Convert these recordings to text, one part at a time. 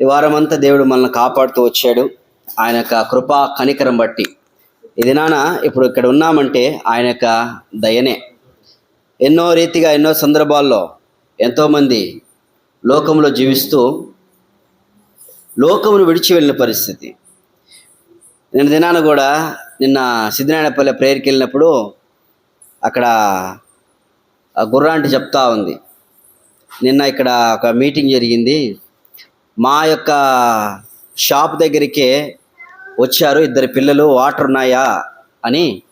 ఈ వారమంతా దేవుడు మనల్ని కాపాడుతూ వచ్చాడు. ఆయన యొక్క కృపా కనికరం బట్టి. ఇది నాన్న ఇప్పుడు ఇక్కడ ఉన్నామంటే ఆయన యొక్క దయనే. ఎన్నో రీతిగా ఎన్నో సందర్భాల్లో ఎంతోమంది లోకంలో జీవిస్తూ లోకమును విడిచి వెళ్ళిన పరిస్థితి. నిన్న దినాన కూడా నిన్న సిద్ధినారాయణపల్లి ప్రేయర్కి వెళ్ళినప్పుడు అక్కడ ఆ గుర్రాంటి చెప్తా ఉంది. నిన్న ఇక్కడ ఒక మీటింగ్ జరిగింది. మా యొక్క షాప్ దగ్గరికే వచ్చారు. ఇద్దరు పిల్లలు వాటర్ ఉన్నాయా? అని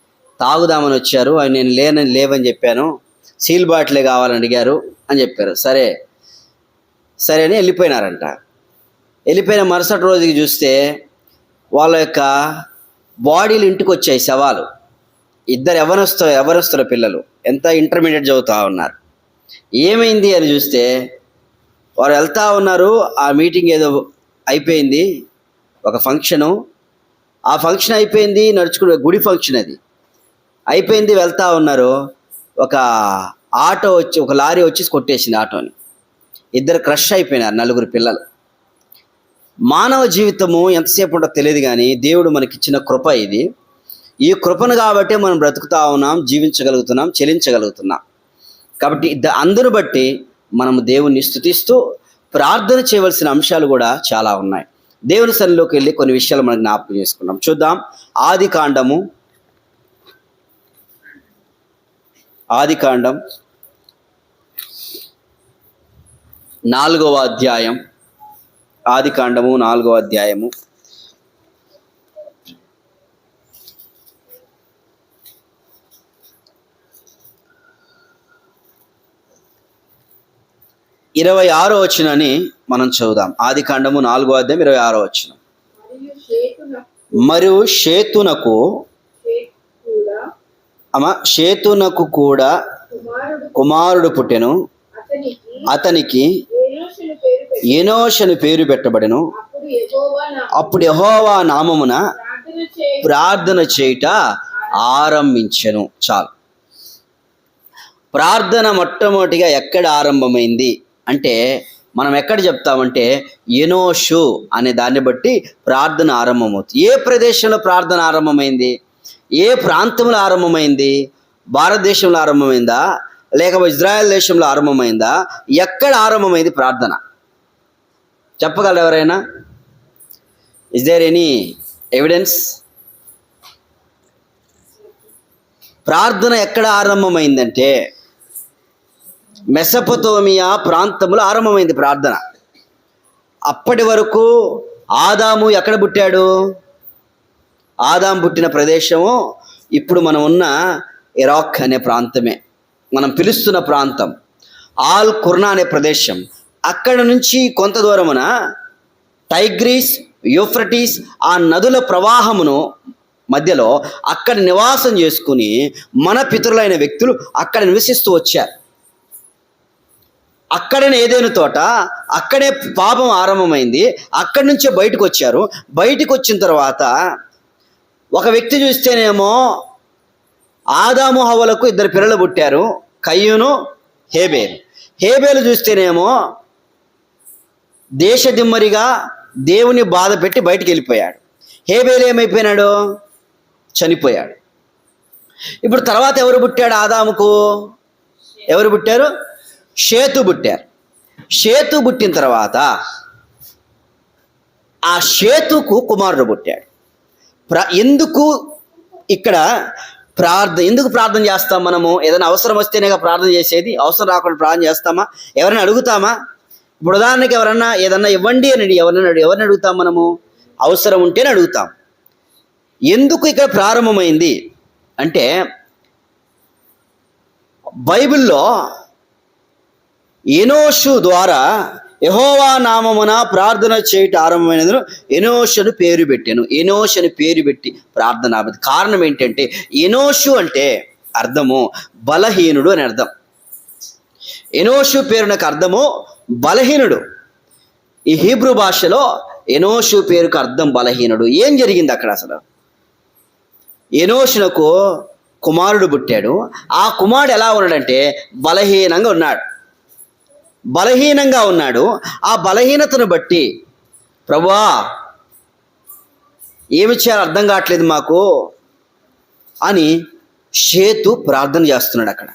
తాగుదామని వచ్చారు. అవి నేను లేనని లేవని చెప్పాను. సీల్ బాటిలే కావాలని అడిగారు అని చెప్పారు. సరే. సరే అని వెళ్ళిపోయినారంట. వెళ్ళిపోయిన మరుసటి రోజుకి చూస్తే వాళ్ళ యొక్క బాడీలు ఇంటికి వచ్చాయి శవాలు. ఇద్దరు ఎవరొస్తా ఎవరొస్తారు పిల్లలు? ఎంత ఇంటర్మీడియట్ చదువుతా ఉన్నారు. ఏమైంది అని చూస్తే వారు వెళ్తా ఉన్నారు. ఆ మీటింగ్ ఏదో అయిపోయింది. ఒక ఫంక్షను. ఆ ఫంక్షన్ అయిపోయింది. నడుచుకునే గుడి ఫంక్షన్ అది. అయిపోయింది వెళ్తా ఉన్నారు. ఒక ఆటో వచ్చి ఒక లారీ వచ్చి కొట్టేసింది ఆటోని. ఇద్దరు క్రష్ అయిపోయినారు నలుగురు పిల్లలు. మానవ జీవితము ఎంతసేపు ఉంటుందో తెలియదు కానీ దేవుడు మనకిచ్చిన కృప ఇది. ఈ కృపను కాబట్టి మనం బ్రతుకుతా ఉన్నాం జీవించగలుగుతున్నాం చెలించగలుగుతున్నాం కాబట్టి ద- అందును బట్టి మనము దేవుణ్ణి స్థుతిస్తూ ప్రార్థన చేయవలసిన అంశాలు కూడా చాలా ఉన్నాయి. దేవుని సన్నిలోకి వెళ్ళి కొన్ని విషయాలు మనం జ్ఞాపకం చేసుకున్నాం చూద్దాం. ఆది కాండము. ఆది కాండం. నాలుగవ అధ్యాయం. ఆది కాండము నాలుగవ అధ్యాయము. ఇరవై ఆరో వచ్చినని మనం చదువుదాం. ఆది కాండము నాలుగో అధ్యాయం ఇరవై ఆరో వచ్చిన మరియు షేతునకు అమ షేతునకు కూడా కుమారుడు పుట్టెను. అతనికి అతనికి పేరు ఎనోషను పేరు పెట్టబడెను. అప్పుడు యహోవా నామమున ప్రార్థన ప్రార్థన చేయుట ఆరంభించెను. చాలు. ప్రార్థన మొట్టమొదటిగా ఎక్కడ ఆరంభమైంది? అంటే మనం ఎక్కడ చెప్తామంటే ఎనోషు అనే దాన్ని బట్టి ప్రార్థన ఆరంభమవుతుంది. ఏ ప్రదేశంలో ప్రార్థన ఆరంభమైంది? ఏ ప్రాంతంలో ఆరంభమైంది? భారతదేశంలో ఆరంభమైందా? లేకపోతే ఇజ్రాయెల్ దేశంలో ఆరంభమైందా? ఎక్కడ ఆరంభమైంది ప్రార్థన? చెప్పగలరు ఎవరైనా? ఇస్ దేర్ ఎనీ ఎవిడెన్స్ ప్రార్థన ఎక్కడ ఆరంభమైందంటే మెసపతోమియా ప్రాంతంలో ఆరంభమైంది ప్రార్థన. అప్పటి వరకు ఆదాము ఎక్కడ పుట్టాడు? ఆదాం పుట్టిన ప్రదేశము ఇప్పుడు మనం ఉన్న ఇరాక్ అనే ప్రాంతమే. మనం పిలుస్తున్న ప్రాంతం. ఆల్ కుర్నా అనే ప్రదేశం. అక్కడ నుంచి కొంత దూరమున టైగ్రీస్ యూఫ్రటీస్ ఆ నదుల ప్రవాహమును మధ్యలో అక్కడ నివాసం చేసుకుని మన పితరులైన వ్యక్తులు అక్కడ నివసిస్తూ వచ్చారు. అక్కడనే ఏదైనా తోట అక్కడే పాపం ఆరంభమైంది అక్కడి నుంచే బయటకు వచ్చారు బయటకు వచ్చిన తర్వాత ఒక వ్యక్తి చూస్తేనేమో ఆదాము హవలకు ఇద్దరు పిల్లలు పుట్టారు కయ్యూను హేబేలు. హేబేలు చూస్తేనేమో దేశదిమ్మరిగా దేవుని బాధ పెట్టి బయటికి వెళ్ళిపోయాడు హేబేలు ఏమైపోయినాడు? చనిపోయాడు. ఇప్పుడు తర్వాత ఎవరు పుట్టాడు ఆదాముకు? ఎవరు పుట్టారు? షేతు పుట్టారు. షేతు పుట్టిన తర్వాత ఆ షేతుకు కుమారుడు పుట్టాడు. ప్ర ఎందుకు ఇక్కడ ప్రార్థన ఎందుకు ప్రార్థన చేస్తాం మనము? ఏదైనా అవసరం వస్తేనేగా ప్రార్థన చేసేది. అవసరం రాకుండా ప్రార్థన చేస్తామా? ఎవరైనా అడుగుతామా? ఇప్పుడు ఉదాహరణకి ఎవరన్నా ఏదన్నా ఇవ్వండి అని ఎవరైనా ఎవరిని అడుగుతాం మనము? అవసరం ఉంటేనే అడుగుతాం. ఎందుకు ఇక్కడ ప్రారంభమైంది? అంటే బైబిల్లో ఎనోషు ద్వారా యహోవా నామమున ప్రార్థన చేయటం ఆరంభమైనందున అని పేరు పెట్టాను. ఎనోష్ అని పేరు పెట్టి ప్రార్థన కారణం ఏంటంటే ఎనోషు అంటే అర్థము బలహీనుడు అని అర్థం. ఎనోషు పేరునకు అర్థము బలహీనుడు. ఈ హీబ్రూ భాషలో ఎనోషు పేరుకు అర్థం బలహీనుడు. ఏం జరిగింది అక్కడ అసలు? ఎనోషునకు కుమారుడు పుట్టాడు. ఆ కుమారుడు ఎలా ఉన్నాడంటే బలహీనంగా ఉన్నాడు. బలహీనంగా ఉన్నాడు. ఆ బలహీనతను బట్టి ప్రభువా ఏమి చేయాలో అర్థం కావట్లేదు మాకు అని షేతు ప్రార్థన చేస్తున్నాడు అక్కడ.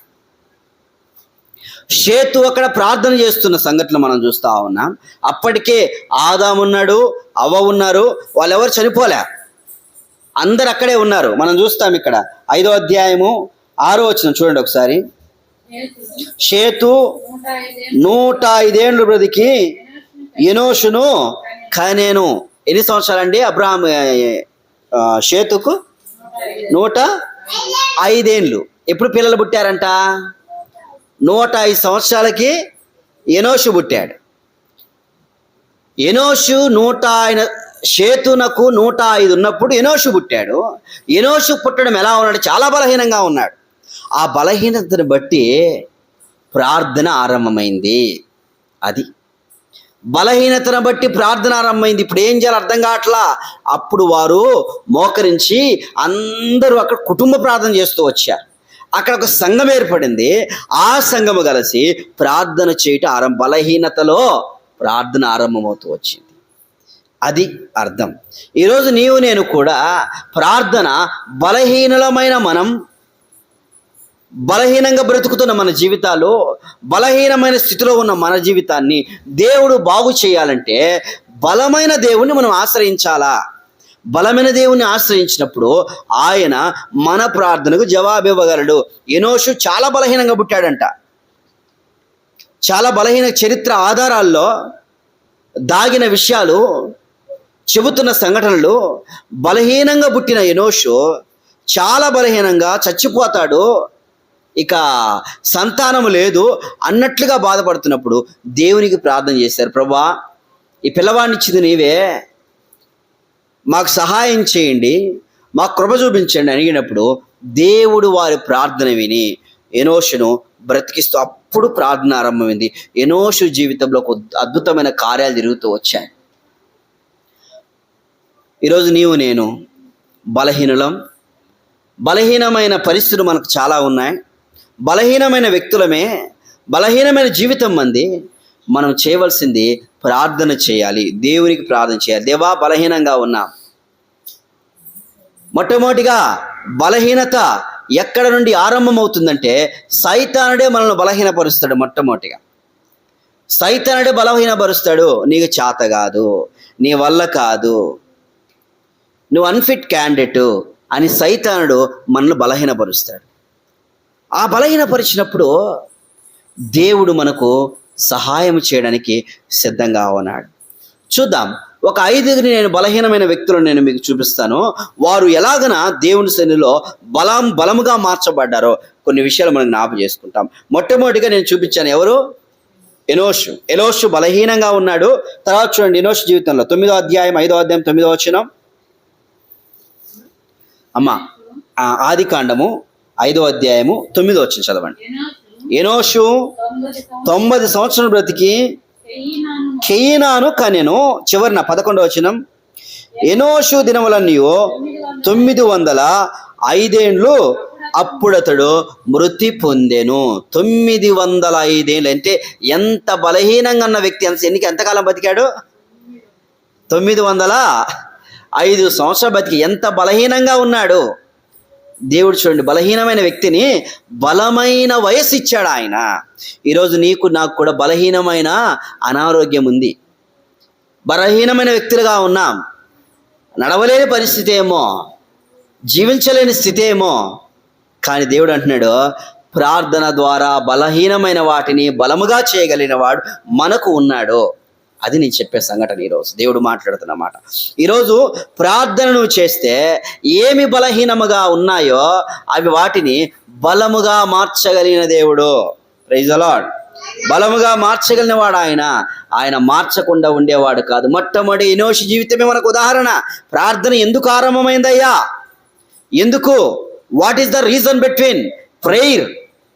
షేతు అక్కడ ప్రార్థన చేస్తున్న సంఘటన మనం చూస్తా ఉన్నాం. అప్పటికే ఆదాం ఉన్నాడు అవ్వ ఉన్నారు వాళ్ళెవరు చనిపోలే. అందరు అక్కడే ఉన్నారు. మనం చూస్తాం ఇక్కడ ఐదో అధ్యాయము ఆరో వచ్చిన చూడండి ఒకసారి. షేతు నూట ఐదేండ్లు బ్రతికి ఎనోషును కనేను. ఎన్ని సంవత్సరాలండి అబ్రాహం షేతుకు? నూట ఐదేండ్లు. ఎప్పుడు పిల్లలు పుట్టారంట? నూట ఐదు సంవత్సరాలకి ఎనోషు పుట్టాడు. ఎనోషు నూట ఆయన షేతునకు నూట ఐదు ఉన్నప్పుడు ఎనోషు పుట్టాడు. ఎనోషు పుట్టడం ఎలా ఉన్నాడు? చాలా బలహీనంగా ఉన్నాడు. ఆ బలహీనతను బట్టి ప్రార్థన ఆరంభమైంది. అది బలహీనతను బట్టి ప్రార్థన ఆరంభమైంది. ఇప్పుడు ఏం చేయాలి అర్థం కావట్లా? అప్పుడు వారు మోకరించి అందరూ అక్కడ కుటుంబ ప్రార్థన చేస్తూ వచ్చారు. అక్కడ ఒక సంఘం ఏర్పడింది. ఆ సంఘము కలిసి ప్రార్థన చేయటం ఆరంభ బలహీనతలో ప్రార్థన ఆరంభమవుతూ వచ్చింది. అది అర్థం. ఈరోజు నీవు నేను కూడా ప్రార్థన బలహీనమైన మనం బలహీనంగా బ్రతుకుతున్న మన జీవితాలు బలహీనమైన స్థితిలో ఉన్న మన జీవితాన్ని దేవుడు బాగు చేయాలంటే బలమైన దేవుణ్ణి మనం ఆశ్రయించాలా? బలమైన దేవుణ్ణి ఆశ్రయించినప్పుడు ఆయన మన ప్రార్థనకు జవాబు ఇవ్వగలడు ఎనోషు చాలా బలహీనంగా పుట్టాడంట. చాలా బలహీన చరిత్ర ఆధారాల్లో దాగిన విషయాలు చెబుతున్న సంఘటనలు బలహీనంగా పుట్టిన ఎనోషు చాలా బలహీనంగా చచ్చిపోతాడు. ఇక సంతానము లేదు అన్నట్లుగా బాధపడుతున్నప్పుడు దేవునికి ప్రార్థన చేశారు. ప్రభా ఈ పిల్లవాడినిచ్చింది నీవే. మాకు సహాయం చేయండి. మా కృప చూపించండి అడిగినప్పుడు దేవుడు వారి ప్రార్థన విని ఎనోషును బ్రతికిస్తూ అప్పుడు ప్రార్థన ఆరంభమైంది. ఎనోషు జీవితంలో ఒక అద్భుతమైన కార్యాలు జరుగుతూ వచ్చాయి. ఈరోజు నీవు నేను బలహీనులం. బలహీనమైన పరిస్థితులు మనకు చాలా ఉన్నాయి. బలహీనమైన వ్యక్తులమే బలహీనమైన జీవితం మంది. మనం చేయవలసింది ప్రార్థన చేయాలి. దేవునికి ప్రార్థన చేయాలి. దేవా బలహీనంగా ఉన్నా. మొట్టమొదటిగా బలహీనత ఎక్కడ నుండి ఆరంభమవుతుందంటే సైతానుడే మనల్ని బలహీనపరుస్తాడు మొట్టమొదటిగా. సైతానుడే బలహీనపరుస్తాడు. నీకు చేత కాదు. నీ వల్ల కాదు. నువ్వు అన్ఫిట్ క్యాండిడేట్ అని సైతానుడు మనల్ని బలహీనపరుస్తాడు. ఆ బలహీనపరిచినప్పుడు దేవుడు మనకు సహాయం చేయడానికి సిద్ధంగా ఉన్నాడు. చూద్దాం. ఒక ఐదుగురిని నేను బలహీనమైన వ్యక్తులను నేను మీకు చూపిస్తాను. వారు ఎలాగన దేవుని శనిలో బలం బలముగా మార్చబడ్డారో కొన్ని విషయాలు మనం జ్ఞాపం చేసుకుంటాం. మొట్టమొదటిగా నేను చూపించాను ఎవరు? ఎనోషు. ఎనోషు బలహీనంగా ఉన్నాడు. తర్వాత చూడండి ఎనోషు జీవితంలో. తొమ్మిదో అధ్యాయం ఐదో అధ్యాయం తొమ్మిదో వచ్చినాం అమ్మ ఆది కాండము ఐదో అధ్యాయము తొమ్మిదో వచ్చిన చదవండి. ఎనోషు తొమ్మిది తొంభై సంవత్సరం బ్రతికి కెయినాను కనెను. చివరిన పదకొండవ వచనం. ఎనోషు దినములన్నయో తొమ్మిది వందల ఐదేండ్లు అప్పుడతడు మృతి పొందెను. తొమ్మిది వందల ఐదేళ్ళు అంటే ఎంత బలహీనంగా ఉన్న వ్యక్తి ఎంత ఎన్నికి ఎంతకాలం బతికాడు? తొమ్మిది వందల ఐదు సంవత్సరాలు బతికి ఎంత బలహీనంగా ఉన్నాడు? దేవుడు చూడండి బలహీనమైన వ్యక్తిని బలమైన వయస్సు ఇచ్చాడు ఆయన. ఈరోజు నీకు నాకు కూడా బలహీనమైన అనారోగ్యం ఉంది. బలహీనమైన వ్యక్తులుగా ఉన్నాం. నడవలేని పరిస్థితి ఏమో? జీవించలేని స్థితి ఏమో? కానీ దేవుడు అంటున్నాడు ప్రార్థన ద్వారా బలహీనమైన వాటిని బలముగా చేయగలిగిన వాడు మనకు ఉన్నాడు. అది నేను చెప్పే సంఘటన ఈరోజు. దేవుడు మాట్లాడుతున్నమాట. ఈరోజు ప్రార్థనను చేస్తే ఏమి బలహీనముగా ఉన్నాయో అవి వాటిని బలముగా మార్చగలిగిన దేవుడు. ప్రైజ్ అలాడ్ బలముగా మార్చగలిగిన వాడు ఆయన. ఆయన మార్చకుండా ఉండేవాడు కాదు. మొట్టమొదటి ఇనోషి జీవితమే మనకు ఉదాహరణ. ప్రార్థన ఎందుకు ఆరంభమైందయ్యా? ఎందుకు? What is the reason between prayer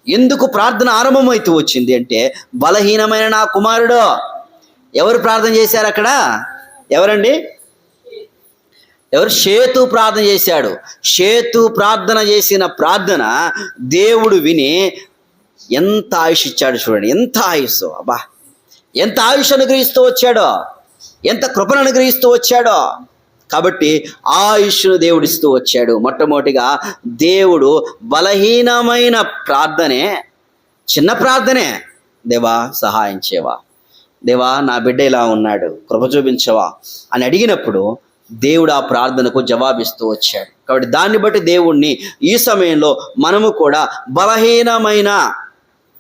ఎందుకు ప్రార్థన ఆరంభమవుతూ వచ్చింది అంటే బలహీనమైన నా కుమారుడు? ఎవరు ప్రార్థన చేశారు అక్కడ? ఎవరండి? ఎవరు? షేతు ప్రార్థన చేశాడు. షేతు ప్రార్థన చేసిన ప్రార్థన దేవుడు విని ఎంత ఆయుష్ ఇచ్చాడు చూడండి. ఎంత ఆయుష్ అబ్బా. ఎంత ఆయుష్ అనుగ్రహిస్తూ వచ్చాడో. ఎంత కృపను అనుగ్రహిస్తూ వచ్చాడో. కాబట్టి ఆయుష్ను దేవుడిస్తూ వచ్చాడు. మొట్టమొదటిగా దేవుడు బలహీనమైన ప్రార్థనే చిన్న ప్రార్థనే దేవా సహాయం చేవా దేవా నా బిడ్డ ఇలా ఉన్నాడు కృప చూపించవా? అని అడిగినప్పుడు దేవుడు ఆ ప్రార్థనకు జవాబిస్తూ వచ్చాడు. కాబట్టి దాన్ని బట్టి దేవుణ్ణి ఈ సమయంలో మనము కూడా బలహీనమైన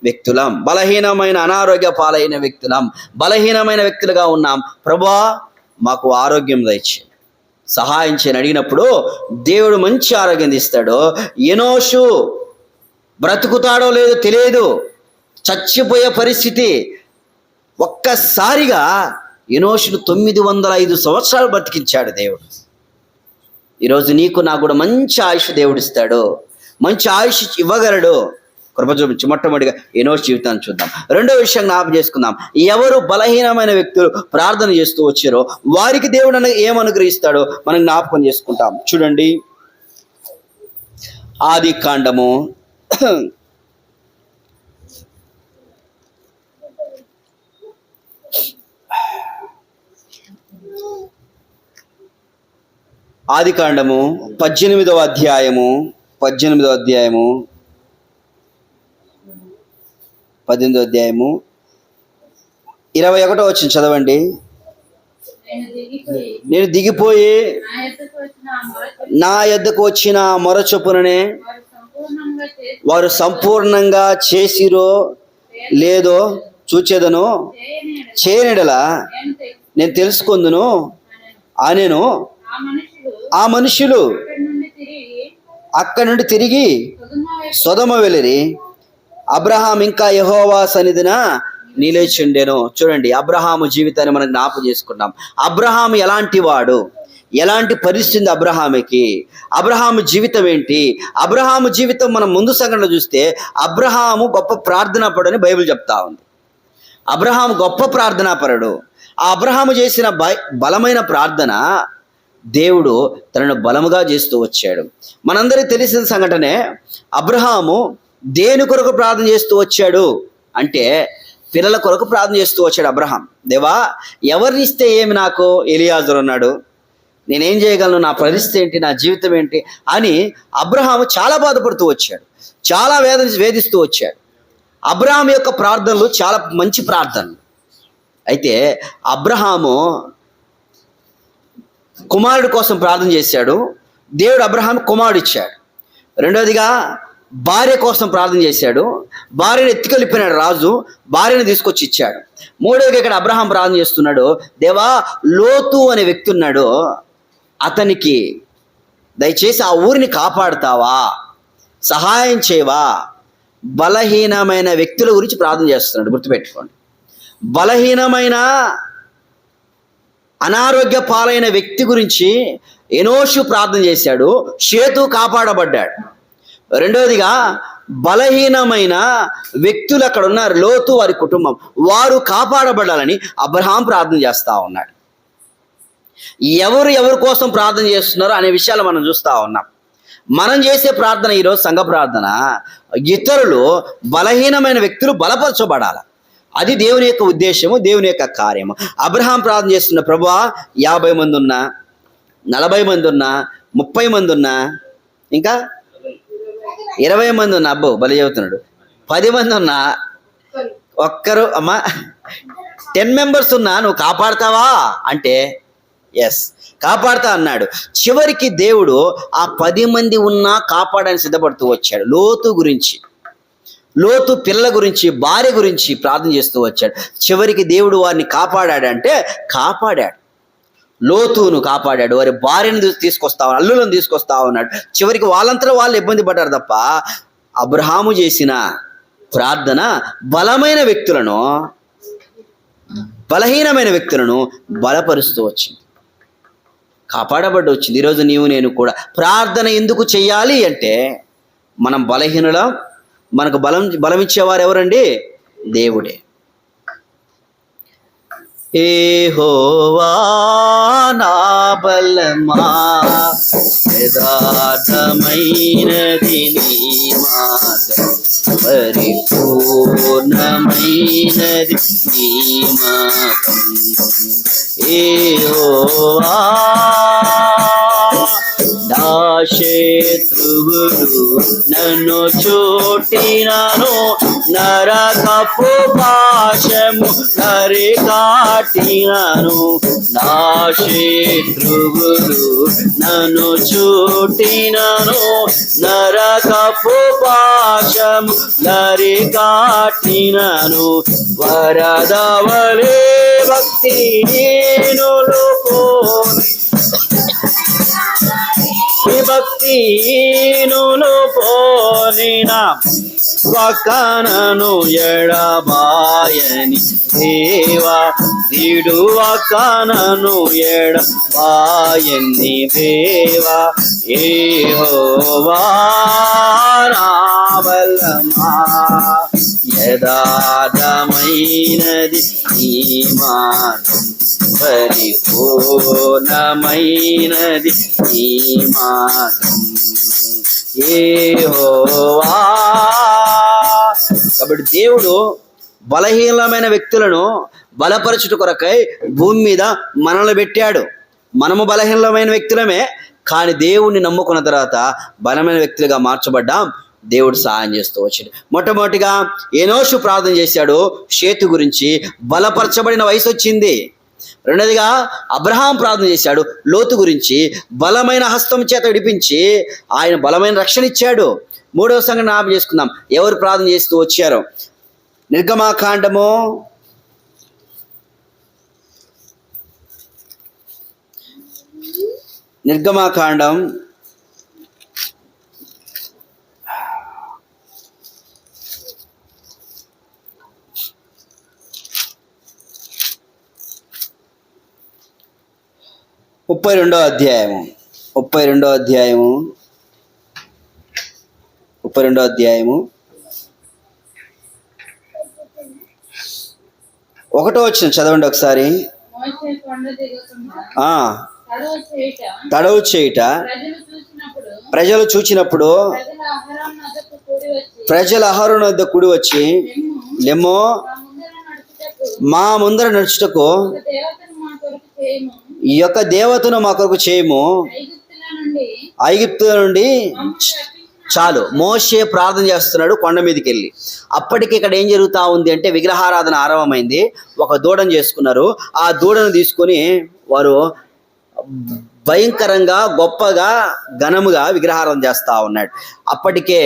వ్యక్తులం బలహీనమైన అనారోగ్య పాలైన వ్యక్తులం బలహీనమైన వ్యక్తులుగా ఉన్నాం. ప్రభా మాకు ఆరోగ్యం దయచేయండి సహాయం చేయని అడిగినప్పుడు దేవుడు మంచి ఆరోగ్యం ఇస్తాడు ఎనోషు బ్రతుకుతాడో లేదో తెలియదు. చచ్చిపోయే పరిస్థితి ఒక్కసారిగా ఎనోషును తొమ్మిది వందల ఐదు సంవత్సరాలు బ్రతికించాడు దేవుడు. ఈరోజు నీకు నాకు కూడా మంచి ఆయుష్ దేవుడు ఇస్తాడు. మంచి ఆయుష్ ఇవ్వగలడు. కృప చూపించి. మొట్టమొదటిగా ఎనోష్ జీవితాన్ని చూద్దాం. రెండో విషయం జ్ఞాపం చేసుకుందాం. ఎవరు బలహీనమైన వ్యక్తులు ప్రార్థన చేస్తూ వచ్చారో వారికి దేవుడు అన ఏం అనుగ్రహిస్తాడో మనం జ్ఞాపకం చేసుకుంటాం. చూడండి. ఆది కాండము. ఆది కాండము పద్దెనిమిదవ అధ్యాయము పద్దెనిమిదవ అధ్యాయము పద్దెనిమిదవ అధ్యాయము. ఇరవై ఒకటో వచ్చిన చదవండి. నేను దిగిపోయి నా ఎద్దకు వచ్చిన మొర చొప్పుననే వారు సంపూర్ణంగా చేసిరో లేదో చూచేదను చేయనిడలా నేను నేను తెలుసుకుందును అనేను ఆ మనుషులు అక్కడి నుండి తిరిగి అక్కడి నుండి సొదమ వెళ్ళిరి. అబ్రహాం ఇంకా యహోవా సన్నిధిన నిలేచుండెను. చూడండి అబ్రహాము జీవితాన్ని మనం జ్ఞాపం చేసుకున్నాం అబ్రహాం ఎలాంటి వాడు? ఎలాంటి పరిస్థితి అబ్రహాముకి? అబ్రహాము జీవితం ఏంటి? అబ్రహాము జీవితం మనం ముందు సంఘటన చూస్తే అబ్రహాము గొప్ప ప్రార్థనాపడని బైబిల్ చెప్తా ఉంది. అబ్రహాం గొప్ప ప్రార్థనాపరుడు ఆ అబ్రహాము చేసిన బై బలమైన ప్రార్థన దేవుడు తనను బలముగా చేస్తూ వచ్చాడు. మనందరికీ తెలిసిన సంఘటనే అబ్రహాము దేని కొరకు ప్రార్థన చేస్తూ వచ్చాడు అంటే పిల్లల కొరకు ప్రార్థన చేస్తూ వచ్చాడు అబ్రహాం. దేవా ఎవరిని ఇస్తే ఏమి నాకు? ఎలియాజరు అన్నాడు. నేనేం చేయగలను? నా పరిస్థితి ఏంటి? నా జీవితం ఏంటి? అని అబ్రహాము చాలా బాధపడుతూ వచ్చాడు. చాలా వేద వేధిస్తూ వచ్చాడు. అబ్రహాం యొక్క ప్రార్థనలు చాలా మంచి ప్రార్థనలు. అయితే అబ్రహాము కుమారుడు కోసం ప్రార్థన చేశాడు. దేవుడు అబ్రహాం కుమారుడు ఇచ్చాడు రెండవదిగా భార్య కోసం ప్రార్థన చేశాడు. భార్యను ఎత్తుకెళ్ళిపోయినాడు రాజు. భార్యను తీసుకొచ్చి ఇచ్చాడు. మూడవది ఇక్కడ అబ్రహాం ప్రార్థన చేస్తున్నాడు. దేవా లోతు అనే వ్యక్తి ఉన్నాడు. అతనికి దయచేసి ఆ ఊరిని కాపాడుతావా? సహాయం చేయవా? బలహీనమైన వ్యక్తుల గురించి ప్రార్థన చేస్తున్నాడు. గుర్తుపెట్టుకోండి. బలహీనమైన అనారోగ్య పాలైన వ్యక్తి గురించి ఎనోషు ప్రార్థన చేశాడు. షేతు కాపాడబడ్డాడు. రెండవదిగా బలహీనమైన వ్యక్తులు అక్కడ ఉన్నారు. లోతు వారి కుటుంబం. వారు కాపాడబడాలని అబ్రహాం ప్రార్థన చేస్తూ ఉన్నాడు. ఎవరు ఎవరి కోసం ప్రార్థన చేస్తున్నారో అనే విషయాలు మనం చూస్తూ ఉన్నాం. మనం చేసే ప్రార్థన ఈరోజు సంఘ ప్రార్థన. ఇతరులు బలహీనమైన వ్యక్తులు బలపరచబడాలి. అది దేవుని యొక్క ఉద్దేశము దేవుని యొక్క కార్యము. అబ్రహాం ప్రార్థన చేస్తున్న ప్రభువా యాభై మంది ఉన్నా నలభై మంది ఉన్నా ముప్పై మంది ఉన్నా ఇంకా ఇరవై మంది ఉన్నా అబ్బో బలి చెబుతున్నాడు. పది మంది ఉన్నా ఒక్కరు అమ్మా టెన్ మెంబర్స్ ఉన్నా నువ్వు కాపాడతావా? అంటే ఎస్ కాపాడుతా అన్నాడు. చివరికి దేవుడు ఆ పది మంది ఉన్నా కాపాడని సిద్ధపడుతూ వచ్చాడు లోతు గురించి. లోతు పిల్లల గురించి భార్య గురించి ప్రార్థన చేస్తూ వచ్చాడు. చివరికి దేవుడు వారిని కాపాడాడంటే కాపాడాడు. లోతును కాపాడాడు. వారి భార్యను తీసుకొస్తా అల్లులను తీసుకొస్తా ఉన్నాడు. చివరికి వాళ్ళంతా వాళ్ళు ఇబ్బంది పడ్డారు తప్ప అబ్రహాము చేసిన ప్రార్థన బలమైన వ్యక్తులను బలహీనమైన వ్యక్తులను బలపరుస్తూ వచ్చింది. కాపాడబడ్డ వచ్చింది. ఈరోజు నీవు నేను కూడా ప్రార్థన ఎందుకు చేయాలి అంటే మనం బలహీనులం మనకు బలం బలం ఇచ్చేవారు ఎవరండి దేవుడే. ఏహోవా నా బలమా యథార్థమైనది నీ మాట పరిపూర్ణమైనది నీ మాట ఏ శత్రువులు నన్ను చోటినను నరకపు పాశము నరి కాటినను నా శత్రువులు నన్ను చోటినను నరకపు పాశము నరి కాటినను వరదవలే భక్తి నేను పోని భక్తినులు పోలిన వకనను ఎడబాయని దేవా దిడు వకనను ఎడబాయని దేవా ఏ హోవారావలమా యదార్థమైనది నీ మార్గం పరిపూర్ణమైనది ఈ మార్గం కాబట్టి దేవుడు బలహీనమైన వ్యక్తులను బలపరచుట కొరకై భూమి మీద మనల్ని పెట్టాడు. మనము బలహీనమైన వ్యక్తులమే కానీ దేవుణ్ణి నమ్ముకున్న తర్వాత బలమైన వ్యక్తులుగా మార్చబడ్డాం. దేవుడు సహాయం చేస్తూ వచ్చాడు. మొట్టమొదటిగా ఏనోషు ప్రార్థన చేశాడు. చేతు గురించి బలపరచబడిన వయసు వచ్చింది. రెండోదిగా అబ్రహాం ప్రార్థన చేశాడు. లోతు గురించి బలమైన హస్తం చేత విడిపించి ఆయన బలమైన రక్షణ ఇచ్చాడు. మూడవ సంఘటన జ్ఞాపకం చేసుకుందాం. ఎవరు ప్రార్థన చేస్తూ వచ్చారో? నిర్గమాకాండము నిర్గమాకాండం ముప్పై రెండో అధ్యాయము. ముప్పై రెండో అధ్యాయము. ముప్పై రెండో అధ్యాయము. ఒకటో వచ్చిన చదవండి ఒకసారి. తడవ చేయుట తడవు చేయుట. ప్రజలు చూచినప్పుడు ప్రజల ఆహారం కూడి వచ్చి వద్ద కుడి వచ్చి మేము లెమ్మో మా ముందర నడుచుటకు ఈ యొక్క దేవతను మా కొరకు చేయము. ఐగుప్తుల నుండి ఐగిప్తు నుండి చాలు. మోషే ప్రార్థన చేస్తున్నాడు కొండ మీదకి వెళ్ళి అప్పటికి ఇక్కడ ఏం జరుగుతా ఉంది అంటే విగ్రహారాధన ఆరంభమైంది. ఒక దూడను చేసుకున్నారు. ఆ దూడను తీసుకొని వారు భయంకరంగా గొప్పగా ఘనముగా విగ్రహారాధన చేస్తా ఉన్నాడు. అప్పటికే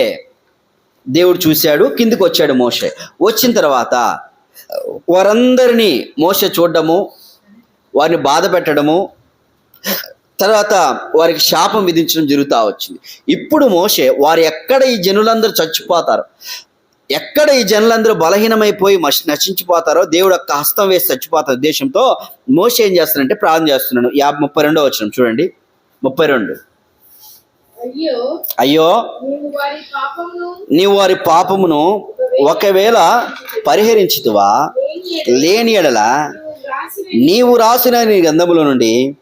దేవుడు చూశాడు కిందికి వచ్చాడు మోషే. వచ్చిన తర్వాత వారందరినీ మోసే చూడడము వారిని బాధ పెట్టడము తర్వాత వారికి శాపం విధించడం జరుగుతూ వచ్చింది. ఇప్పుడు మోషే వారు ఎక్కడ ఈ జనులందరూ చచ్చిపోతారు? ఎక్కడ ఈ జనులందరూ బలహీనమైపోయి నశించిపోతారో దేవుడు యొక్క హస్తం వేసి చచ్చిపోతారు ఉద్దేశంతో మోషే ఏం చేస్తున్నాడంటే ప్రార్థన చేస్తున్నాడు. యాభై ముప్పై రెండో వచ్చిన చూడండి. ముప్పై రెండు. అయ్యో నీవు వారి పాపమును ఒకవేళ పరిహరించుతువా? లేని ఎడల నీవు రాసిన నీ గంధముల నుండి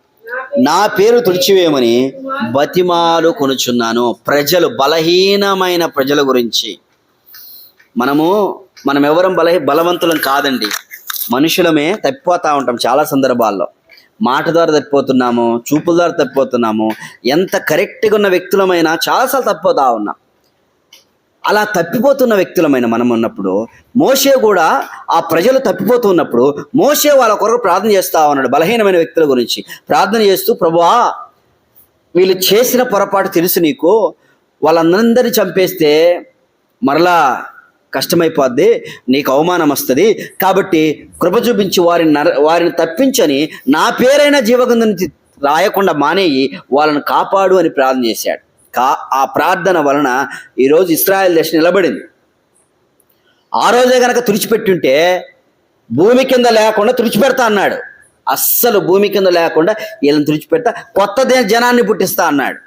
నా పేరు తుడిచివేయమని బతిమాలు కొనుచున్నాను. ప్రజలు బలహీనమైన ప్రజల గురించి. మనము మనం ఎవరం బలహీ బలవంతులం కాదండి. మనుషులమే తప్పిపోతూ ఉంటాం చాలా సందర్భాల్లో. మాట ద్వారా తప్పిపోతున్నాము చూపుల ద్వారా తప్పిపోతున్నాము. ఎంత కరెక్ట్గా ఉన్న వ్యక్తులమైనా చాలాసార్లు తప్పిపోతా ఉన్నాం. అలా తప్పిపోతున్న వ్యక్తులమైన మనం ఉన్నప్పుడు మోషే కూడా ఆ ప్రజలు తప్పిపోతున్నప్పుడు మోషే వాళ్ళ కొరకు ప్రార్థన చేస్తా ఉన్నాడు బలహీనమైన వ్యక్తుల గురించి. ప్రార్థన చేస్తూ ప్రభువా వీళ్ళు చేసిన పొరపాటు తెలుసు నీకు. వాళ్ళందరినీ చంపేస్తే మరలా కష్టమైపోద్ది నీకు అవమానం వస్తుంది. కాబట్టి కృప చూపించి వారిని నర వారిని తప్పించని నా పేరైన జీవగంధం నుంచి రాయకుండా మానేయి వాళ్ళని కాపాడు అని ప్రార్థన చేశాడు. కా ఆ ప్రార్థన వలన ఈరోజు ఇస్రాయల్ దేశం నిలబడింది. ఆ రోజే గనక తుడిచిపెట్టుంటే భూమి కింద లేకుండా తుడిచిపెడతా అన్నాడు. అస్సలు భూమి కింద లేకుండా వీళ్ళని తుడిచిపెడతా కొత్త జనాన్ని పుట్టిస్తా అన్నాడు.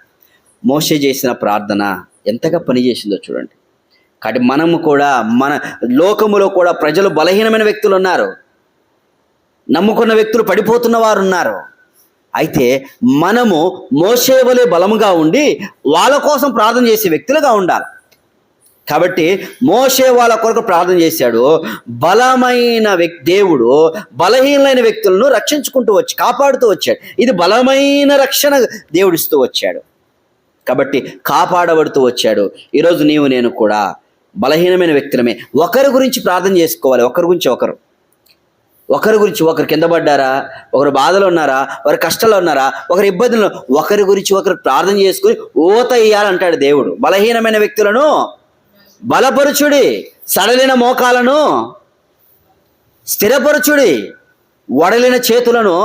మోసే చేసిన ప్రార్థన ఎంతగా పనిచేసిందో చూడండి. కాబట్టి మనము కూడా మన లోకములో కూడా ప్రజలు బలహీనమైన వ్యక్తులు ఉన్నారు. నమ్ముకున్న వ్యక్తులు పడిపోతున్న వారు ఉన్నారు. అయితే మనము మోసేవలే బలముగా ఉండి వాళ్ళ కోసం ప్రార్థన చేసే వ్యక్తులుగా ఉండాలి. కాబట్టి మోసే వాళ్ళ కొరకు ప్రార్థన చేశాడు. బలమైన వ్యక్తి దేవుడు బలహీనమైన వ్యక్తులను రక్షించుకుంటూ వచ్చి కాపాడుతూ వచ్చాడు. ఇది బలమైన రక్షణ దేవుడిస్తూ వచ్చాడు. కాబట్టి కాపాడబడుతూ వచ్చాడు. ఈరోజు నీవు నేను కూడా బలహీనమైన వ్యక్తులమే. ఒకరి గురించి ప్రార్థన చేసుకోవాలి. ఒకరి గురించి ఒకరు. ఒకరి గురించి ఒకరు కింద పడ్డారా? ఒకరు బాధలు ఉన్నారా? ఒకరు కష్టాలు ఉన్నారా? ఒకరి ఇబ్బందులు ఒకరి గురించి ఒకరు ప్రార్థన చేసుకుని ఊత ఇయ్యాలంటాడు దేవుడు. బలహీనమైన వ్యక్తులను బలపరుచుడి సడలిన మోకాలను స్థిరపరచుడి వడలిన చేతులను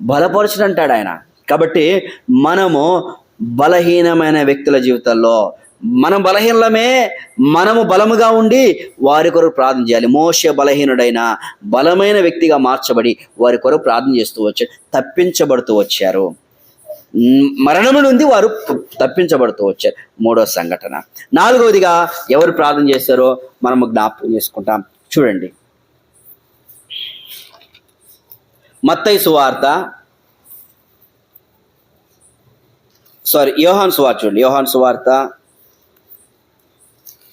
బలపరచుడు అంటాడు ఆయన. కాబట్టి మనము బలహీనమైన వ్యక్తుల జీవితాల్లో మనం బలహీనమే మనము బలముగా ఉండి వారి కొరకు ప్రార్థన చేయాలి. మోస బలహీనుడైన బలమైన వ్యక్తిగా మార్చబడి వారి కొరకు ప్రార్థన చేస్తూ వచ్చారు తప్పించబడుతూ వచ్చారు. మరణము నుండి వారు తప్పించబడుతూ వచ్చారు. మూడో సంఘటన. నాలుగవదిగా ఎవరు ప్రార్థన చేస్తారో మనము జ్ఞాపకం చేసుకుంటాం. చూడండి. మత్తయి సువార్త. సారీ యోహాన్ సువార్త చూడండి. యోహాన్ సువార్త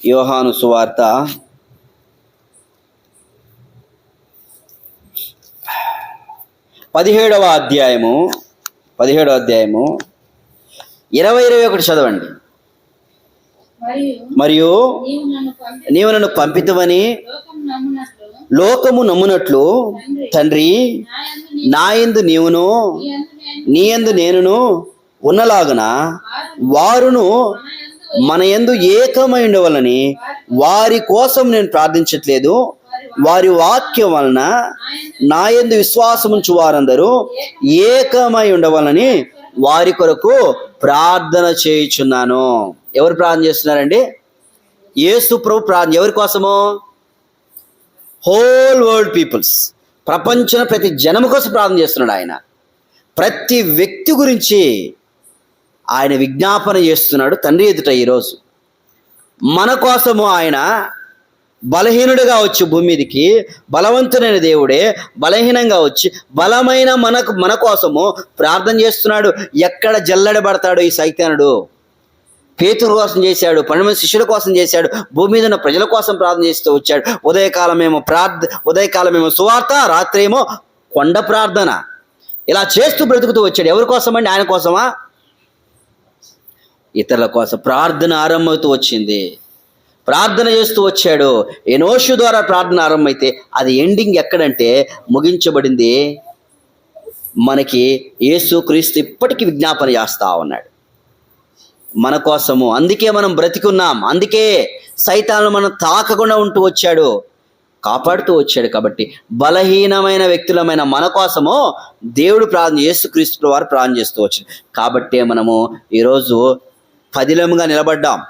యోహాను సువార్త. పదిహేడవ అధ్యాయము పదిహేడవ అధ్యాయము ఇరవై ఇరవై ఒకటి చదవండి. మరియు నీవు నన్ను పంపితవని లోకము నమ్మునట్లు తండ్రి నాయందు ఎందు నీవును యందు నీయందు నేనును ఉన్నలాగున వారును మన ఎందు ఏకమై ఉండవలని వారి కోసం నేను ప్రార్థించట్లేదు. వారి వాక్యం వలన నా యందు విశ్వాసముంచు వారందరూ ఏకమై ఉండవాలని వారి కొరకు ప్రార్థన చేయుచున్నాను. ఎవరు ప్రార్థన చేస్తున్నారండి? యేసు ప్రభు ప్రార్థన ఎవరి కోసము? Whole world peoples. ప్రపంచం ప్రతి జనము కోసం ప్రార్థన చేస్తున్నాడు ఆయన. ప్రతి వ్యక్తి గురించి ఆయన విజ్ఞాపన చేస్తున్నాడు తండ్రి ఎదుట ఈరోజు. మన కోసము ఆయన బలహీనుడిగా వచ్చి భూమి మీదకి బలవంతుడైన దేవుడే బలహీనంగా వచ్చి బలమైన మనకు మన కోసము ప్రార్థన చేస్తున్నాడు. ఎక్కడ జల్లడబడతాడు ఈ సైతానుడు? పేతురు కోసం చేశాడు పన్నెండు మంది శిష్యుల కోసం చేశాడు భూమి మీద ఉన్న ప్రజల కోసం ప్రార్థన చేస్తూ వచ్చాడు. ఉదయకాలమేమో ప్రార్థ ఉదయకాలమేమో సువార్త రాత్రి ఏమో కొండ ప్రార్థన. ఇలా చేస్తూ బ్రతుకుతూ వచ్చాడు. ఎవరి కోసమండి? ఆయన కోసమా? ఇతరుల కోసం ప్రార్థన ఆరంభమవుతూ వచ్చింది. ప్రార్థన చేస్తూ వచ్చాడు. ఎనోషు ద్వారా ప్రార్థన ఆరంభమైతే అది ఎండింగ్ ఎక్కడంటే ముగించబడింది. మనకి యేసు క్రీస్తు ఇప్పటికీ విజ్ఞాపన చేస్తా ఉన్నాడు. మన కోసము. అందుకే మనం బ్రతికున్నాం. అందుకే సైతాలను మనం తాకకుండా ఉంటూ వచ్చాడు. కాపాడుతూ వచ్చాడు కాబట్టి బలహీనమైన వ్యక్తులమైన మన కోసము దేవుడు ప్రార్థన యేసు క్రీస్తు వారు ప్రార్థన చేస్తూ వచ్చాడు కాబట్టే మనము ఈరోజు పదిలముగా నిలబడ్డాం.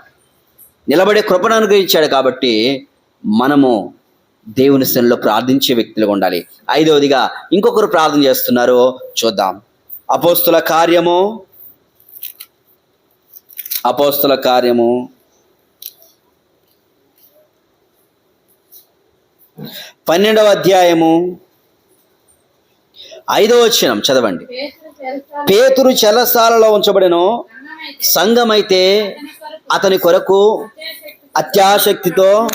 నిలబడే కృపను అనుగ్రహించాడు కాబట్టి మనము దేవుని స్థలంలో ప్రార్థించే వ్యక్తులుగా ఉండాలి. ఐదవదిగా ఇంకొకరు ప్రార్థన చేస్తున్నారు చూద్దాం. అపోస్తుల కార్యము. అపోస్తుల కార్యము. పన్నెండవ అధ్యాయము. ఐదవ వచనం చదవండి. పేతురు చెలసాలలో ఉంచబడెను. సంఘమైతే అతని కొరకు అతని కొరకు అత్యాశక్తితో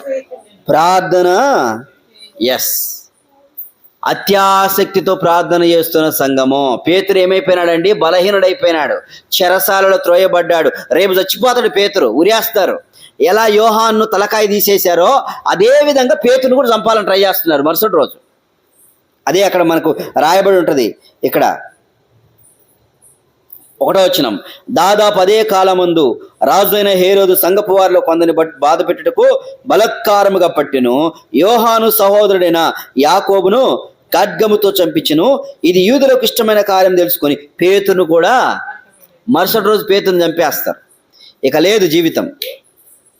ప్రార్థన ఎస్ అత్యాసక్తితో ప్రార్థన చేస్తున్న సంఘము. పేతురు ఏమైపోయినాడండి? బలహీనుడైపోయినాడు. చెరసాలలో త్రోయబడ్డాడు. రేపు చచ్చిపోతాడు పేతురు. ఉరేస్తారు. ఎలా యోహాన్ను తలకాయ తీసేశారో అదే విధంగా పేతురుని కూడా చంపాలని ట్రై చేస్తున్నారు. మరుసటి రోజు. అదే అక్కడ మనకు రాయబడి ఉంటుంది. ఇక్కడ ఒకటో వచనం. దాదాపు అదే కాలమందు రాజైన హేరోదు సంగపు వారిలో కొందరిని బట్ బాధ పెట్టుటకు బలత్కారముగా పట్టెను. యోహాను సహోదరుడైన యాకోబును ఖడ్గముతో చంపించెను. ఇది యూదులకు ఇష్టమైన కార్యం తెలుసుకొని పేతును కూడా మరుసటి రోజు పేతును చంపేస్తారు. ఇక లేదు జీవితం.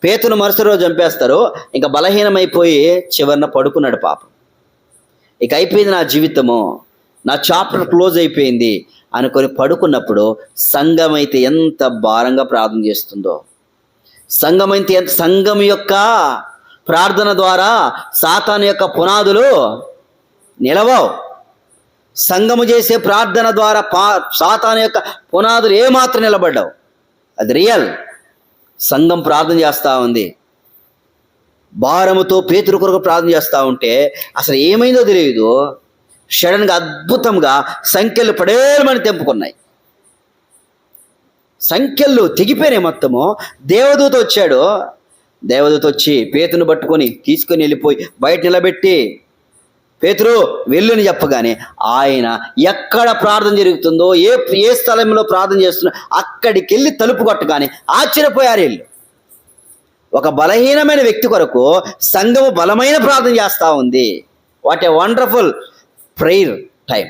పేతును మరుసటి రోజు చంపేస్తారు. ఇంకా బలహీనమైపోయి చివరిన పడుకున్నాడు పాపం. ఇక అయిపోయింది నా జీవితము. నా చాప్టర్ క్లోజ్ అయిపోయింది అనుకొని పడుకున్నప్పుడు సంఘం అయితే ఎంత భారంగా ప్రార్థన చేస్తుందో. సంఘం అయితే ఎంత సంఘం యొక్క ప్రార్థన ద్వారా సాతాను యొక్క పునాదులు నిలవవు. సంఘము చేసే ప్రార్థన ద్వారా పా సాతాను యొక్క పునాదులు ఏమాత్రం నిలబడ్డావు. అది రియల్. సంఘం ప్రార్థన చేస్తూ ఉంది. భారముతో పేతురు కొరకు ప్రార్థన చేస్తూ ఉంటే అసలు ఏమైందో తెలియదు సడన్గా అద్భుతంగా సంఖ్యలు పడేమని తెంపుకున్నాయి. సంఖ్యలు తెగిపోయినాయి మొత్తము. దేవదూత వచ్చాడు. దేవదూత వచ్చి పేతును పట్టుకొని తీసుకొని వెళ్ళిపోయి బయట నిలబెట్టి పేతురు వెళ్ళుని చెప్పగానే ఆయన ఎక్కడ ప్రార్థన జరుగుతుందో ఏ ఏ స్థలంలో ప్రార్థన చేస్తున్నా అక్కడికి వెళ్ళి తలుపు కొట్టగానే ఆశ్చర్యపోయారు వీళ్ళు. ఒక బలహీనమైన వ్యక్తి కొరకు సంఘము బలమైన ప్రార్థన చేస్తూ ఉంది. What a wonderful prayer time.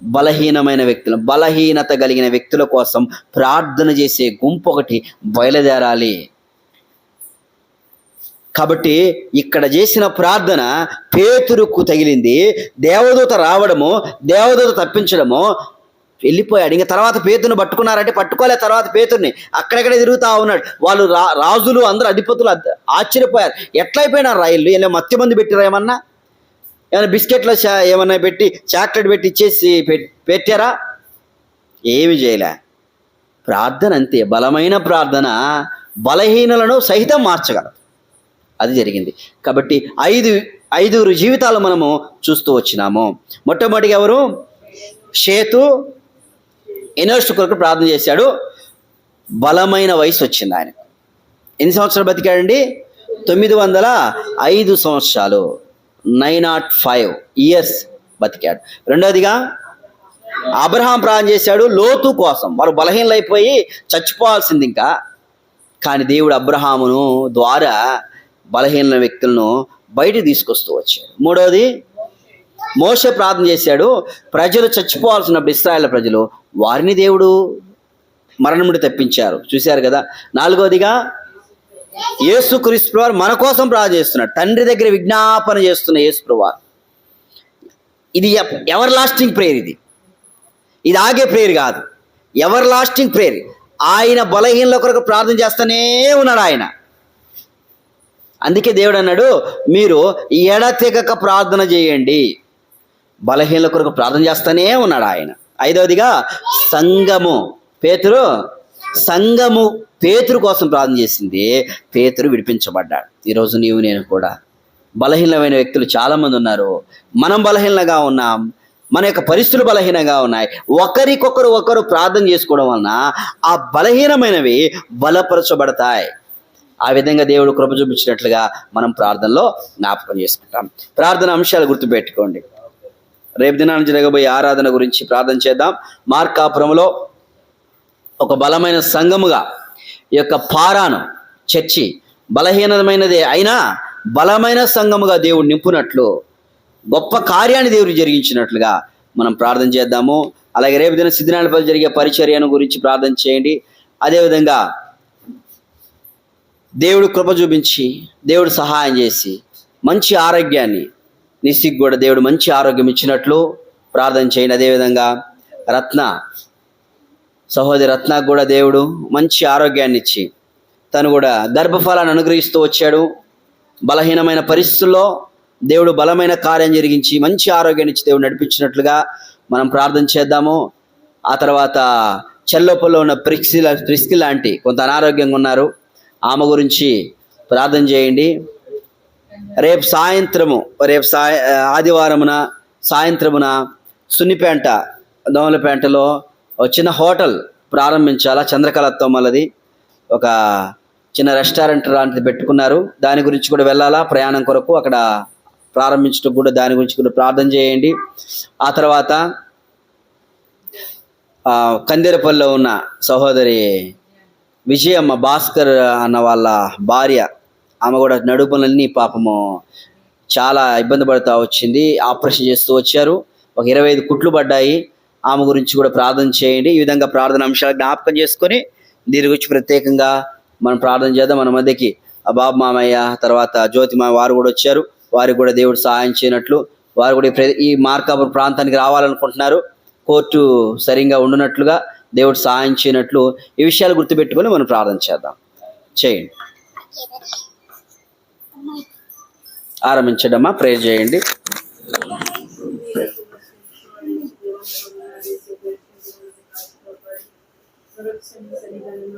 బలహీనమైన వ్యక్తులు బలహీనత కలిగిన వ్యక్తుల కోసం ప్రార్థన చేసే గుంపు ఒకటి బయలుదేరాలి. కాబట్టి ఇక్కడ చేసిన ప్రార్థన పేతురుకు తగిలింది. దేవదూత రావడము దేవదూత తప్పించడము వెళ్ళిపోయాడు ఇంకా తర్వాత పేతుని పట్టుకున్నారంటే పట్టుకోలే తర్వాత పేతుర్ని. అక్కడెక్కడ తిరుగుతా ఉన్నాడు? వాళ్ళు రా రాజులు అందరూ అధిపతులు ఆశ్చర్యపోయారు. ఎట్లయిపోయినారు రైళ్ళు ఏమన్నా మత్తి మంది ఏమన్నా? ఏమైనా బిస్కెట్లో చా- ఏమైనా పెట్టి చాక్లెట్ పెట్టి ఇచ్చేసి పెట్టారా? ఏమి చేయలే. ప్రార్థన అంతే. బలమైన ప్రార్థన బలహీనలను సహితం మార్చగలదు. అది జరిగింది. కాబట్టి ఐదు ఐదుగురు జీవితాలు మనము చూస్తూ వచ్చినాము. మొట్టమొదటిగా ఎవరు? షేతు. యూనివర్సిటీ కొరకు ప్రార్థన చేశాడు. బలమైన వయసు వచ్చింది ఆయన ఎన్ని సంవత్సరాలు బతికాడండి? తొమ్మిది వందల ఐదు సంవత్సరాలు. నైన్ నాట్ ఫైవ్ ఇయర్స్ బతికాడు. రెండవదిగా అబ్రహాం ప్రార్థన చేశాడు లోతు కోసం. వారు బలహీనలైపోయి చచ్చిపోవాల్సింది ఇంకా కానీ దేవుడు అబ్రహామును ద్వారా బలహీన వ్యక్తులను బయట తీసుకొస్తూ వచ్చాడు. మూడవది మోస ప్రార్థన చేశాడు. ప్రజలు చచ్చిపోవాల్సినప్పుడు ఇస్రాయల్ ప్రజలు వారిని దేవుడు మరణముడి తప్పించారు. చూశారు కదా? నాలుగవదిగా యేసు క్రీస్తువారు మన కోసం ప్రార్థన చేస్తున్నాడు తండ్రి దగ్గర విజ్ఞాపన చేస్తున్న యేసు వారు ఇది ఎవర్ లాస్టింగ్ ప్రేయర్ ఇది? ఇది ఆగే ప్రేయర్ కాదు. Everlasting prayer? ఆయన బలహీనల కొరకు ప్రార్థన చేస్తూనే ఉన్నాడు ఆయన. అందుకే దేవుడు అన్నాడు మీరు ఎడతెగక ప్రార్థన చేయండి. బలహీనల కొరకు ప్రార్థన చేస్తూనే ఉన్నాడు ఆయన. ఐదవదిగా సంఘము. పేతురు సంఘము పేతురు కోసం ప్రార్థన చేసింది పేతురు విడిపించబడ్డాడు. ఈరోజు నీవు నేను కూడా బలహీనమైన వ్యక్తులు చాలామంది ఉన్నారు. మనం బలహీనంగా ఉన్నాం. మన యొక్క పరిస్థితులు బలహీనంగా ఉన్నాయి. ఒకరికొకరు ఒకరు ప్రార్థన చేసుకోవడం వలన ఆ బలహీనమైనవి బలపరచబడతాయి. ఆ విధంగా దేవుడు కృప చూపించినట్లుగా మనం ప్రార్థనలో జ్ఞాపకం చేసుకుంటాం. ప్రార్థన అంశాలు గుర్తుపెట్టుకోండి. రేపు దినాన్ని జరగబోయే ఆరాధన గురించి ప్రార్థన చేద్దాం. మార్కాపురంలో ఒక బలమైన సంఘముగా యొక్క పారాను చర్చి బలహీనమైనదే అయినా బలమైన సంఘముగా దేవుడు నింపునట్లు గొప్ప కార్యాన్ని దేవుడు జరిగించినట్లుగా మనం ప్రార్థన చేద్దాము. అలాగే రేపు దిన సిద్ధినాలపల్లి జరిగే పరిచర్యను గురించి ప్రార్థన చేయండి. అదేవిధంగా దేవుడు కృప చూపించి దేవుడు సహాయం చేసి మంచి ఆరోగ్యాన్ని నిస్సిగ్ కూడా దేవుడు మంచి ఆరోగ్యం ఇచ్చినట్లు ప్రార్థన చేయండి. అదేవిధంగా రత్న సహోదరి రత్నాకు కూడా దేవుడు మంచి ఆరోగ్యాన్ని ఇచ్చి తను కూడా గర్భఫలాన్ని అనుగ్రహిస్తూ వచ్చాడు. బలహీనమైన పరిస్థితుల్లో దేవుడు బలమైన కార్యం జరిగించి మంచి ఆరోగ్యాన్ని ఇచ్చి దేవుడు నడిపించినట్లుగా మనం ప్రార్థన చేద్దాము. ఆ తర్వాత చెల్లోపల్లో ఉన్న ప్రిస్కి ప్రిస్కి లాంటి కొంత అనారోగ్యంగా ఉన్నారు. ఆమె గురించి ప్రార్థన చేయండి. రేపు సాయంత్రము రేపు సాయ ఆదివారమున సాయంత్రమున సున్నిపేంట దోమలపేంటలో చిన్న హోటల్ ప్రారంభించాలా? చంద్రకళతో మళ్ళది ఒక చిన్న రెస్టారెంట్ లాంటిది పెట్టుకున్నారు. దాని గురించి కూడా వెళ్ళాలా? ప్రయాణం కొరకు అక్కడ ప్రారంభించడం కూడా దాని గురించి కూడా ప్రార్థన చేయండి. ఆ తర్వాత కందిరపల్లిలో ఉన్న సహోదరి విజయమ్మ భాస్కర్ అన్న వాళ్ళ భార్య ఆమె కూడా నడుపులన్నీ పాపము చాలా ఇబ్బంది పడుతూ వచ్చింది. ఆపరేషన్ చేస్తూ వచ్చారు. ఒక ఇరవై ఐదు కుట్లు పడ్డాయి. ఆమె గురించి కూడా ప్రార్థన చేయండి. ఈ విధంగా ప్రార్థన అంశాలు జ్ఞాపకం చేసుకొని దీని గురించి ప్రత్యేకంగా మనం ప్రార్థన చేద్దాం. మన మధ్యకి ఆ బాబు మామయ్య తర్వాత జ్యోతి మామ వారు కూడా వచ్చారు. వారికి కూడా దేవుడు సహాయం చేయనట్లు వారు కూడా ఈ ప్ర- మార్కాపురం ప్రాంతానికి రావాలనుకుంటున్నారు. కోర్టు సరిగా ఉండునట్లుగా దేవుడు సహాయం చేయనట్లు ఈ విషయాలు గుర్తుపెట్టుకొని మనం ప్రార్థన చేద్దాం. చేయండి. ఆరంభించడమ్మా ప్రేర్ చేయండి. Je ne le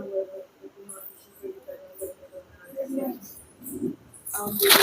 film, mais.